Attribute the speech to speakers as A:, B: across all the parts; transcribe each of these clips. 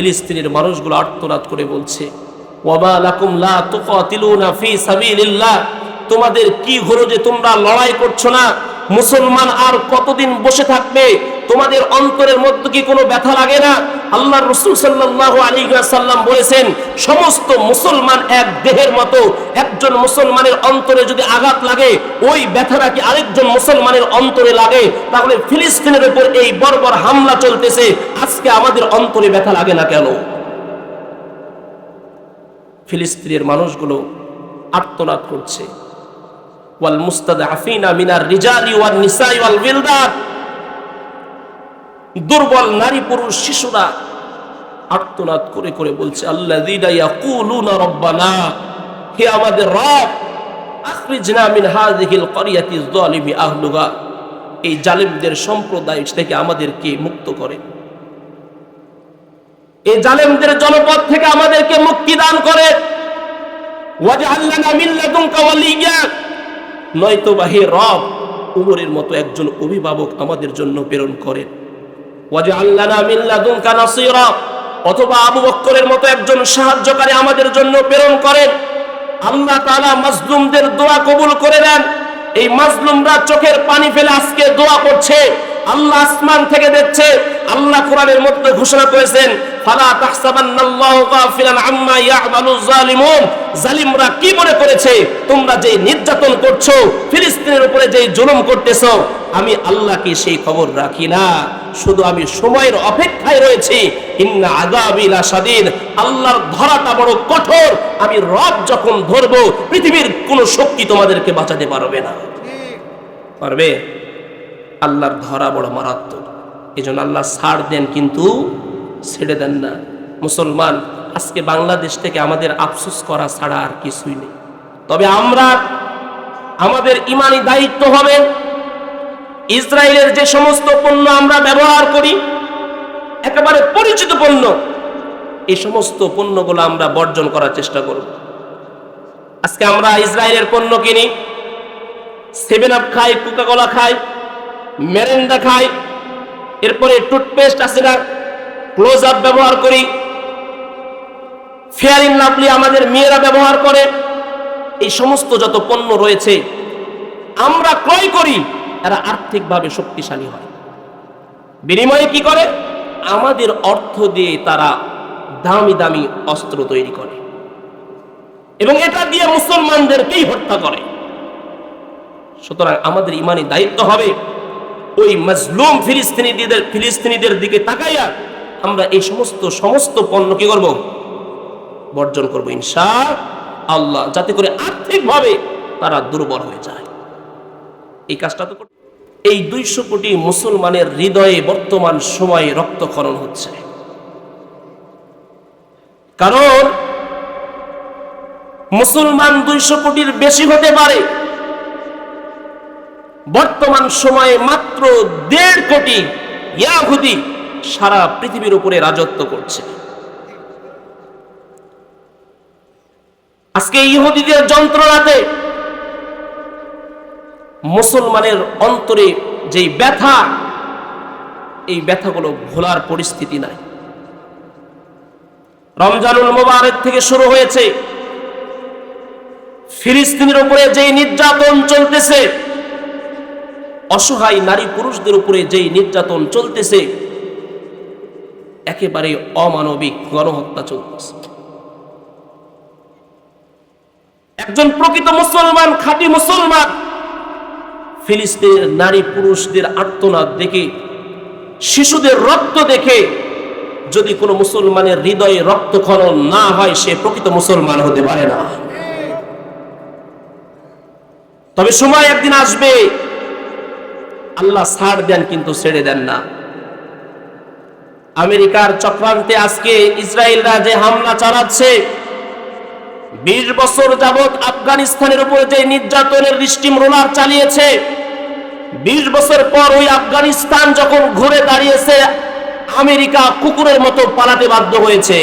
A: ফিলিস্তিনের মানুষগুলো আর্তনাদ করে বলছে তোমাদের কি হলো যে তোমরা লড়াই করছ না? মুসলমান আর কতদিন বসে থাকবে? তোমাদের অন্তরের মধ্যে কি কোনো ব্যথা লাগে না? আল্লাহ রসুল সাল্লাহ আলী সাল্লাম বলেছেন, সমস্ত মুসলমান এক দেহের মতো, একজন মুসলমানের অন্তরে যদি আঘাত লাগে, ওই ব্যথাটা কি আরেকজন মুসলমানের অন্তরে লাগে? তাহলে ফিলিস্তিনের উপর এই বর্বর হামলা চলতেছে, আজকে আমাদের অন্তরে ব্যথা লাগে না কেন? ফিলিস্তিনের মানুষগুলো আত্মনাদ করছে। ওয়াল মুস্তাদআফিনা মিনার রিজালি ওয়ান নিসাই ওয়াল বিলদান দুর্বল নারী পুরুষ শিশুরা আর্তনাদ করে করে বলছে ইয়াকুলুনা রব্বানা হে আমাদের রব এই জালিমদের সম্প্রদায় থেকে আমাদেরকে মুক্ত করেন এই জালেমদের জনপদ থেকে আমাদেরকে মুক্তি দান করে নয়তো বা হে রব উমরের মতো একজন অভিভাবক আমাদের জন্য প্রেরণ করেন ওয়াজআলনা মিন লাদুনকা নাসীরা অথবা আবু বক্করের মতো একজন সাহায্যকারী আমাদের জন্য প্রেরণ করেন। আল্লাহ তালা মাজলুমদের দোয়া কবুল করে নেন। এই মাজলুমরা চোখের পানি ফেলে আজকে দোয়া করছে। আল্লাহ আসমান থেকে দেখছে আল্লাহ কোরআনের মধ্যে ঘোষণা করেছেন ফালা তাহসাবান্নাল্লাহু গাফিলান আম্মা ইয়ামালু জালিমুন জালিমরা কি মনে করেছে? তোমরা যে নির্যাতন করছ ফিলিস্তিনের উপরে যে জুলুম করতেছো আমি আল্লাহকে সেই খবর রাখি না। শুধু আমি সময়ের অপেক্ষায় রয়েছি। ইন্না আযাবিল আসাদিদ আল্লাহর ধরাটা বড় কঠোর। আমি রব যখন ধরবো পৃথিবীর কোনো শক্তি তোমাদেরকে বাঁচাতে পারবে না। পারবে? আল্লাহর ধরা বড় মারাত্মক। এই জন্য আল্লাহ ছাড় দেন কিন্তু ছেড়ে দেন না। মুসলমান, আজকে বাংলাদেশ থেকে আমাদের আফসোস করা ছাড়া আর কিছুই নেই। তবে আমরা আমাদের ইমানি দায়িত্ব হবে। ইসরায়েলের যে সমস্ত পণ্য আমরা ব্যবহার করি, একেবারে পরিচিত পণ্য, এই সমস্ত পণ্যগুলো আমরা বর্জন করার চেষ্টা করব। আজকে আমরা ইসরায়েলের পণ্য কিনি। সেভেন আপ খাই কোকাকোলা খাই মেরেন্ডা খাই, এরপরে টুথপেস্ট আছে না ক্লোজ আপ ব্যবহার করি। ফেয়ার ইন লাভলি আমাদের মেয়েরা ব্যবহার করে। এই সমস্ত যত পণ্য রয়েছে, আমরা ক্রয় করি, এরা আর্থিকভাবে শক্তিশালী হয়। বিনিময়ে কি করে? আমাদের অর্থ দিয়ে তারা দামি দামি অস্ত্র তৈরি করে। এবং এটা দিয়ে মুসলমানদেরকেই হত্যা করে। সুতরাং আমাদের ইমানি দায়িত্ব হবে ওই মজলুম ফিলিস্তিনিদের ফিলিস্তিনিদের দিকে তাকাইয়া আমরা এই সমস্ত সমস্ত পণ্য কি করব? বর্জন করব ইনশা আল্লাহ। যাতে করে আর্থিকভাবে তারা দুর্বল হয়ে যায়। এই কাজটা তো এই দুইশো কোটি মুসলমানের হৃদয়ে বর্তমান সময়ে রক্তক্ষরণ হচ্ছে। কারণ মুসলমান দুইশো কোটির বেশি হতে পারে। বর্তমান সময়ে মাত্র দেড় কোটি ইয়াহুদি সারা পৃথিবীর উপরে রাজত্ব করছে। আজকে ইহুদিদের যন্ত্রণাতে মুসলমানের অন্তরে যেই ব্যথা, এই ব্যথাগুলো ভোলার পরিস্থিতি নাই। রমজানুল মোবারক থেকে শুরু হয়েছে। ফিলিস্তিনের উপরে যেই নির্যাতন চলতেছে অসহায় নারী পুরুষদের উপরে যেই নির্যাতন চলতেছে, একেবারে অমানবিক গণহত্যা চলতেছে। একজন প্রকৃত মুসলমান, খাঁটি মুসলমান, ফিলিস্তিনের নারী পুরুষদের আর্তনাদ দেখে, শিশুদের রক্ত দেখে, যদি কোনো মুসলমানের হৃদয়ে রক্ত রক্তক্ষরণ না হয়, সে প্রকৃত মুসলমান হতে পারে না। তবে সময় একদিন আসবে আল্লাহ ছাড় দেন কিন্তু ছেড়ে দেন না। আমেরিকার চক্রান্তে আজকে ইসরায়েলরা যে হামলা চালাচ্ছে, বিশ বছর যাবৎ আফগানিস্তানের উপরে যে নির্যাতনের রিস্টিম রোলার চালিয়েছে, বিশ বছর পর ওই আফগানিস্তান যখন ঘুরে দাঁড়িয়েছে, আমেরিকা কুকুরের মতো পালাতে বাধ্য হয়েছে।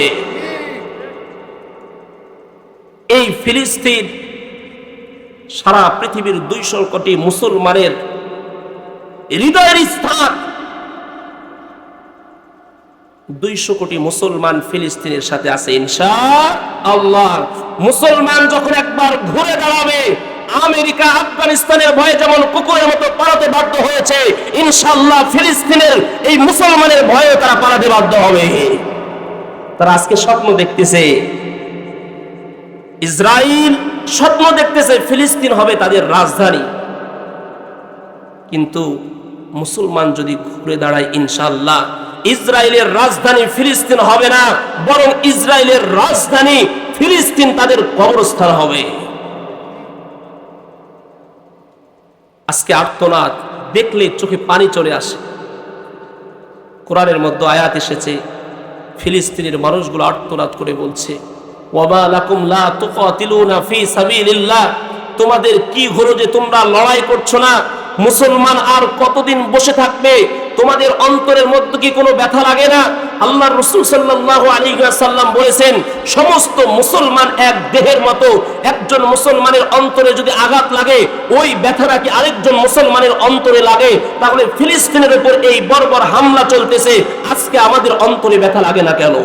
A: এই ফিলিস্তিন সারা পৃথিবীর দুইশো কোটি মুসলমানের হৃদয়ের স্থান। দুইশো কোটি মুসলমান ফিলিস্তিনের সাথে আছে, ইনশা আল্লাহ। মুসলমান যখন একবার ঘুরে দাঁড়াবে, আমেরিকা, আফগানিস্তানের ভয়ে যেমন কুকুরের মতো পালাতে বাধ্য হয়েছে ইনশাল্লাহ ফিলিস্তিনের এই মুসলমানের ভয়ে তারা পালাতে বাধ্য হবে। তারা আজকে স্বপ্ন দেখতেছে ইসরায়েল স্বপ্ন দেখতেছে ফিলিস্তিন হবে তাদের রাজধানী। কিন্তু মুসলমান যদি ঘুরে দাঁড়ায় ইনশাল্লাহ ইসরায়েলের রাজধানী ফিলিস্তিন হবে না, বরং ইসরায়েলের রাজধানী ফিলিস্তিন তাদের কবরস্থান হবে। আজকে আর্তনাদ, দেখলে চোখে পানি চলে আসে। কোরআনের মধ্যে আয়াত এসেছে, ফিলিস্তিনের মানুষগুলো আর্তনাদ করে বলছে তোমাদের কি হলো যে তোমরা লড়াই করছ না? মুসলমান আর কতদিন বসে থাকবে? তোমাদের অন্তরের মধ্যে কি কোনো ব্যথা লাগে না? আল্লাহ রসুল সাল্লাহ আলী সাল্লাম বলেছেন, সমস্ত মুসলমান এক দেহের মতো, একজন মুসলমানের অন্তরে যদি আঘাত লাগে, ওই ব্যথাটা কি আরেকজন মুসলমানের অন্তরে লাগে? তাহলে ফিলিস্তিনের উপর এই বর্বর হামলা চলতেছে, আজকে আমাদের অন্তরে ব্যথা লাগে না কেন?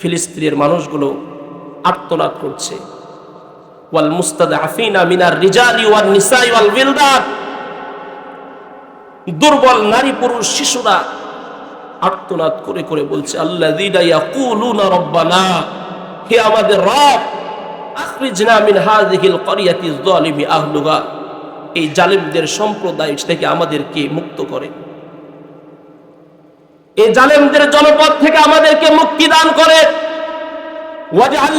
A: ফিলিস্তিনের মানুষগুলো আর্তনাদ করছে। দুর্বল নারী পুরুষ শিশুরা করে করে বলছে আমাদের এই জালিমদের সম্প্রদায় থেকে আমাদেরকে মুক্ত করে এই জালেমদের জনপদ থেকে আমাদেরকে মুক্তি দান করে ওয়াজআল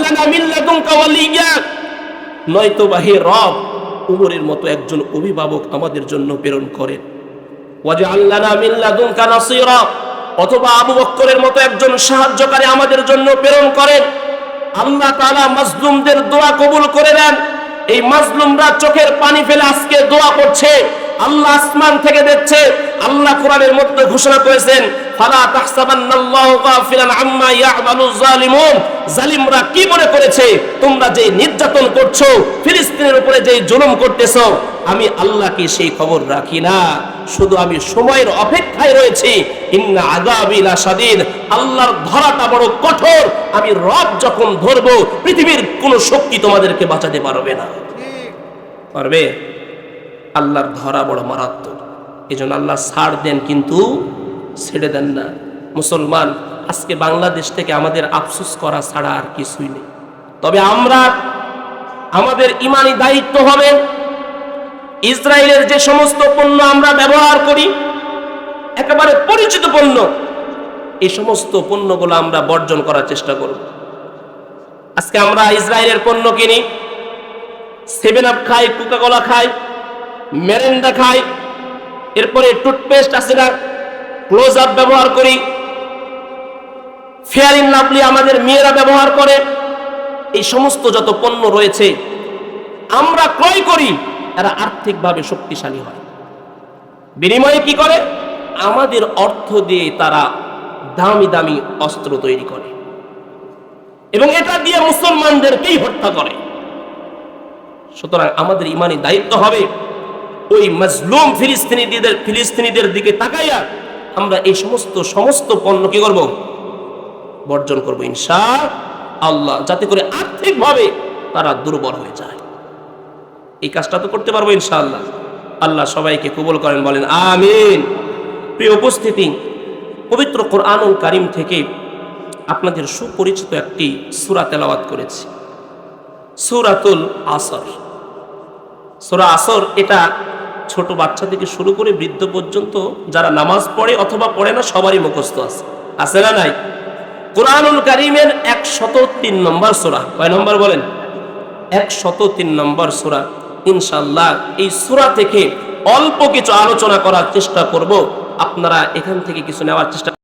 A: নয়তো বা হে রব, উমরের মতো একজন অভিভাবক আমাদের জন্য প্রেরণ করেন অথবা আবু বক্করের মতো একজন সাহায্যকারী আমাদের জন্য প্রেরণ করেন। আল্লাহ তাআলা মাজলুমদের দোয়া কবুল করে দেন এই মাজলুমরা চোখের পানি ফেলে আজকে দোয়া করছে। আল্লাহ আসমান থেকে দেখছে আল্লাহ কোরআনের মধ্যে ঘোষণা করেছেন ফালা তাহসাবান্নাল্লাহু গাফিলান আম্মা ইয়ামালুজ জালিমুন জালিমরা কি মনে করেছে? তোমরা যে নির্যাতন করছ ফিলিস্তিনের উপরে যে জুলুম করতেছো আমি আল্লাহ কি সেই খবর রাখি না। শুধু আমি সময়ের অপেক্ষায় রয়েছি। ইন্না আযাবিল আসাদিন আল্লাহর ধরাটা বড় কঠোর। আমি রব যখন ধরবো পৃথিবীর কোনো শক্তি তোমাদেরকে বাঁচাতে পারবে না। পারবে? আল্লাহর ধরা বড় মারাত্মক। এই জন্য আল্লাহ ছাড় দেন কিন্তু ছেড়ে দেন না। মুসলমান, আজকে বাংলাদেশ থেকে আমাদের আফসোস করা ছাড়া আর কিছুই নেই। তবে আমরা আমাদের ইমানি দায়িত্ব হবে। ইসরায়েলের যে সমস্ত পণ্য আমরা ব্যবহার করি, একেবারে পরিচিত পণ্য, এই সমস্ত পণ্যগুলো আমরা বর্জন করার চেষ্টা করব। আজকে আমরা ইসরায়েলের পণ্য কিনি সেভেন আপ খাই কোকাকোলা খাই মেরেন্ডা খাই, এরপরে টুথপেস্ট আছে না ক্লোজ আপ ব্যবহার করি। ফেয়ার লাভলি আমাদের মেয়েরা ব্যবহার করে। এই সমস্ত যত পণ্য রয়েছে, আমরা ক্রয় করি, এরা আর্থিকভাবে শক্তিশালী হয়। বিনিময়ে কি করে? আমাদের অর্থ দিয়ে তারা দামি দামি অস্ত্র তৈরি করে। এবং এটা দিয়ে মুসলমানদেরকেই হত্যা করে। সুতরাং আমাদের ইমানি দায়িত্ব হবে ওই মজলুম ফিলিস্তিনিদের ফিলিস্তিনিদের দিকে তাকাইয়া আমরা এই সমস্ত সমস্ত পণ্য কি করব? বর্জন করব ইনশা আল্লাহ, যাতে করে আর্থিকভাবে তারা দুর্বল হয়ে যায়। এই কাজটা তো করতে পারব ইনশাআল্লাহ আল্লাহ সবাইকে কবুল করেন, বলেন আমিন। প্রিয় উপস্থিতি, পবিত্র কোরআনুল কারিম থেকে আপনাদের সুপরিচিত একটি সুরা তেলাওয়াত করেছি। সুরাতুল আসর। সুরা আসর এটা ছোট বাচ্চা থেকে শুরু করে বৃদ্ধ পর্যন্ত যারা নামাজ পড়ে অথবা পড়ে না, সবারই মুখস্থ আছে। আছে না নাই? কোরআনুল কারিমের একশত তিন নম্বর সোরা। কয় নম্বর বলেন? একশত তিন নম্বর সোরা। ইনশাল্লাহ এই সুরা থেকে অল্প কিছু আলোচনা করার চেষ্টা করব। আপনারা এখান থেকে কিছু নেওয়ার চেষ্টা